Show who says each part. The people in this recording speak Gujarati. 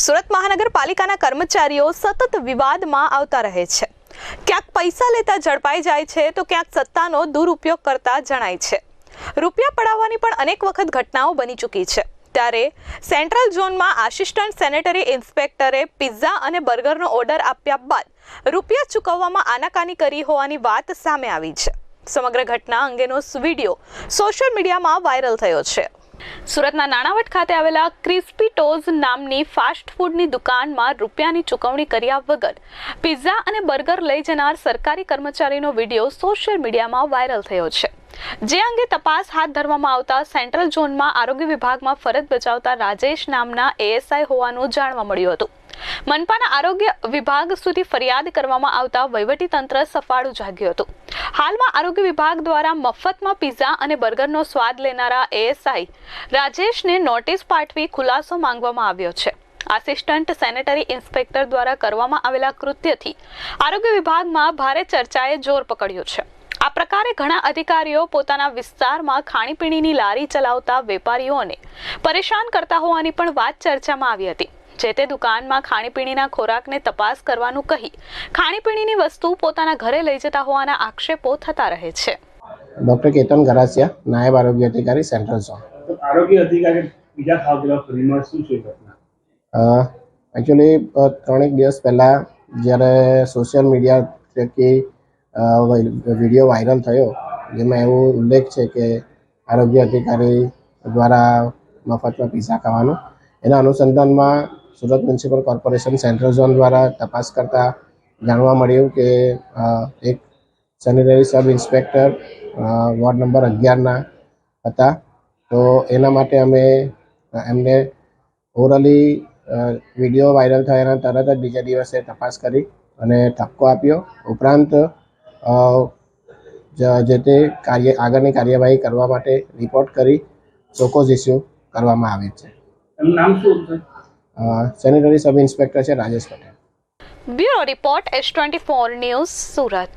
Speaker 1: સુરત મહાનગરપાલિકાના કર્મચારીઓ સતત વિવાદમાં આવતા રહે છે. ક્યાંક પૈસા લેતા ઝડપાઈ જાય છે, તો ક્યાંક સત્તાનો દુરુપયોગ કરતા જણાય છે. રૂપિયા પડાવવાની પણ અનેક વખત ઘટનાઓ બની ચૂકી છે. ત્યારે સેન્ટ્રલ ઝોનમાં આસિસ્ટન્ટ સેનેટરી ઇન્સ્પેક્ટરે પિઝા અને બર્ગરનો ઓર્ડર આપ્યા બાદ રૂપિયા ચૂકવવામાં આનાકાની કરી હોવાની વાત સામે આવી છે. સમગ્ર ઘટના અંગેનો વીડિયો સોશિયલ મીડિયામાં વાયરલ થયો છે. સુરતના નાણાવટ ખાતે આવેલા ક્રિસ્પી ટોઝ નામની ફાસ્ટ ફૂડની દુકાનમાં રૂપિયાની ચૂકવણી કર્યા વગર પિઝા અને બર્ગર લઈ જનાર સરકારી કર્મચારીનો વીડિયો સોશિયલ મીડિયામાં વાયરલ થયો છે. જે અંગે તપાસ હાથ ધરવામાં આવતા સેન્ટ્રલ ઝોનમાં આરોગ્ય વિભાગમાં ફરજ બજાવતા રાજેશ નામના એએસઆઈ હોવાનું જાણવા મળ્યું હતું. મનપાના આરોગ્ય વિભાગ સુધી ફરિયાદ કરવામાં આવતા વહીવટીતંત્ર સફાળું જાગ્યું હતું. હાલમાં આરોગ્ય વિભાગ દ્વારા મફતમાં પિઝા અને બર્ગરનો સ્વાદ લેનારા એએસઆઈ રાજેશને નોટિસ પાઠવી ખુલાસો માંગવામાં આવ્યો છે. આસિસ્ટન્ટ સેનેટરી ઇન્સ્પેક્ટર દ્વારા કરવામાં આવેલા કૃત્યથી આરોગ્ય વિભાગમાં ભારે ચર્ચાએ જોર પકડ્યું છે. આ પ્રકારે ઘણા અધિકારીઓ પોતાના વિસ્તારમાં ખાણીપીણીની લારી ચલાવતા વેપારીઓને પરેશાન કરતા હોવાની પણ વાત ચર્ચામાં આવી હતી. જે તે દુકાનમાં ખાણીપીણીના ખોરાકને તપાસ કરવાનું કહી ખાણીપીણીની વસ્તુ પોતાના ઘરે લઈ જતા હોવાના આક્ષેપો થતા રહે છે.
Speaker 2: ડૉક્ટર કેતન ગરાસિયા નાયબ આરોગ્ય અધિકારી સેન્ટ્રલ ઝોન
Speaker 3: આરોગ્ય અધિકારી બીજા ખાવ પેલા શું છે
Speaker 2: એકચ્યુઅલી ત્રણેક દિવસ પહેલાં જ્યારે સોશિયલ મીડિયા થકી વીડિયો વાયરલ થયો જેમાં એવો ઉલ્લેખ છે કે આરોગ્ય અધિકારી દ્વારા મફતમાં પીઝા ખાવાનું. એના અનુસંધાનમાં Surat municipal corporation central zone દ્વારા તપાસ કરતા જાણવા મળ્યું કે એક એક sanitary sub inspector ward number અગિયારના હતા. તો એના માટે અમે એમને ઓરલી વીડિયો વાયરલ થયાના તરત જ બીજા દિવસે તપાસ કરી અને ઠપકો આપ્યો. ઉપરાંત જે તે કાર્ય, આગળની કાર્યવાહી કરવા માટે રિપોર્ટ કરી ચોક્કસ ઇસ્યુ કરવામાં આવે છે.
Speaker 3: નામ શું
Speaker 2: સેનેટરી સબ ઇન્સ્પેક્ટર છે Rajesh Patel.
Speaker 1: Bureau report S twenty four news Surat.